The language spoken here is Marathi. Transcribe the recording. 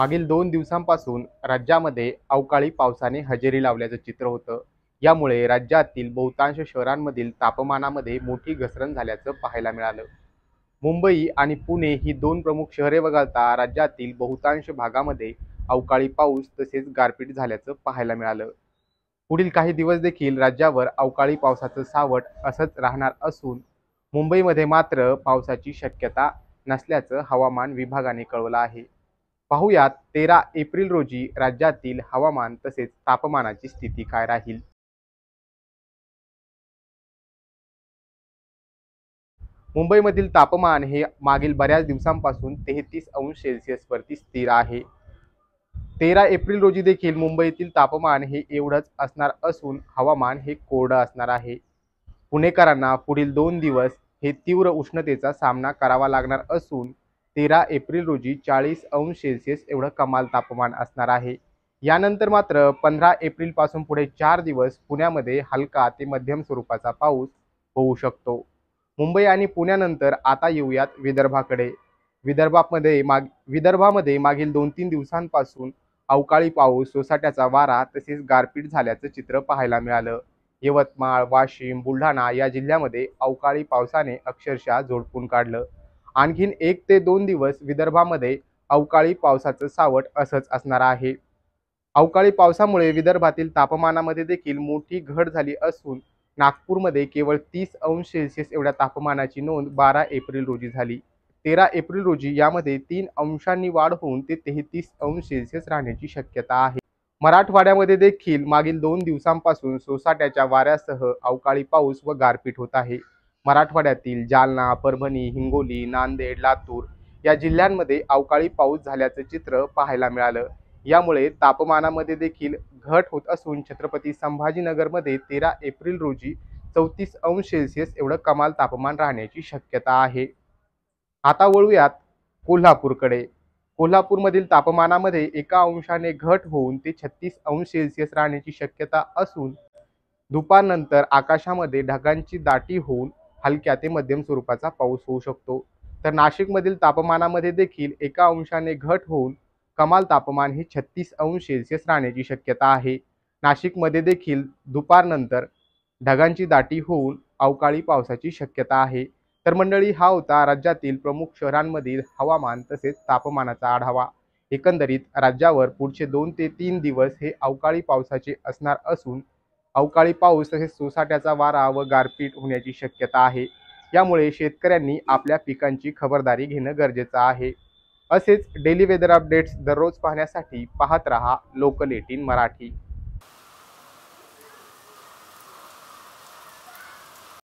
मागील दोन दिवसांपासून राज्यामध्ये अवकाळी पावसाने हजेरी लावल्याचं चित्र होतं. यामुळे राज्यातील बहुतांश शहरांमधील तापमानामध्ये मोठी घसरण झाल्याचं पाहायला मिळालं. मुंबई आणि पुणे ही दोन प्रमुख शहरे वगळता राज्यातील बहुतांश भागामध्ये अवकाळी पाऊस तसेच गारपीट झाल्याचं पाहायला मिळालं. पुढील काही दिवस देखील राज्यावर अवकाळी पावसाचं सावट असंच राहणार असून मुंबईमध्ये मात्र पावसाची शक्यता नसल्याचं हवामान विभागाने कळवलं आहे. पाहुयात तेरा एप्रिल रोजी राज्यातील हवामान तसेच तापमानाची स्थिती काय राहील? मुंबईमधील तापमान हे मागील बऱ्याच दिवसांपासून तेहतीस अंश सेल्सिअसवरती स्थिर आहे. तेरा एप्रिल रोजी देखील मुंबईतील तापमान हे एवढंच असणार असून हवामान हे कोरडं असणार आहे. पुणेकरांना पुढील दोन दिवस हे तीव्र उष्णतेचा सामना करावा लागणार असून तेरा एप्रिल रोजी चाळीस अंश सेल्सिअस एवढं कमाल तापमान असणार आहे. यानंतर मात्र पंधरा एप्रिलपासून पुढे चार दिवस पुण्यामध्ये हलका ते मध्यम स्वरूपाचा पाऊस होऊ शकतो. मुंबई आणि पुण्यानंतर आता येऊयात विदर्भाकडे. विदर्भामध्ये माग विदर्भामध्ये मागील दोन तीन दिवसांपासून अवकाळी पाऊस सोसाट्याचा वारा तसेच गारपीट झाल्याचं चित्र पाहायला मिळालं. यवतमाळ वाशिम बुलढाणा या जिल्ह्यामध्ये अवकाळी पावसाने अक्षरशः झोडपून काढलं. आणखीन एक ते दोन दिवस विदर्भामध्ये अवकाळी पावसाचं सावट असंच असणार आहे. अवकाळी पावसामुळे विदर्भातील तापमानामध्ये देखील मोठी घट झाली असून नागपूरमध्ये केवळ तीस अंश सेल्सिअस एवढ्या तापमानाची नोंद बारा एप्रिल रोजी झाली. तेरा एप्रिल रोजी यामध्ये तीन अंशांनी वाढ होऊन ते तेहतीस अंश सेल्सिअस राहण्याची शक्यता आहे. मराठवाड्यामध्ये देखील मागील दोन दिवसांपासून सोसाट्याच्या वाऱ्यासह अवकाळी पाऊस व गारपीट होत आहे. मराठवाड्यातील जालना परभणी हिंगोली नांदेड लातूर या जिल्ह्यांमध्ये अवकाळी पाऊस झाल्याचं चित्र पाहायला मिळालं. यामुळे तापमानामध्ये देखील घट होत असून छत्रपती संभाजीनगरमध्ये तेरा एप्रिल रोजी चौतीस अंश सेल्सिअस एवढं कमाल तापमान राहण्याची शक्यता आहे. आता वळूयात कोल्हापूरकडे. कोल्हापूरमधील तापमानामध्ये एका अंशाने घट होऊन ते छत्तीस अंश सेल्सिअस राहण्याची शक्यता असून दुपारनंतर आकाशामध्ये ढगांची दाटी होऊन हलक्या ते मध्यम स्वरूपाचा पाऊस होऊ शकतो. तर नाशिकमधील तापमानामध्ये देखील एका अंशाने घट होऊन कमाल तापमान हे छत्तीस अंश सेल्सिअस राहण्याची शक्यता आहे. नाशिकमध्ये देखील दुपारनंतर ढगांची दाटी होऊन अवकाळी पावसाची शक्यता आहे. तर मंडळी हा होता राज्यातील प्रमुख शहरांमधील हवामान तसेच तापमानाचा आढावा. एकंदरीत राज्यावर पुढचे दोन ते तीन दिवस हे अवकाळी पावसाचे असणार असून अवकाळी पाऊस तसेच सोसाट्याचा वारा व गारपीट होण्याची शक्यता आहे. यामुळे शेतकऱ्यांनी आपल्या पिकांची खबरदारी घेणं गरजेचं आहे. असेच डेली वेदर अपडेट्स दररोज पाहण्यासाठी पाहत रहा लोकल एटीन मराठी.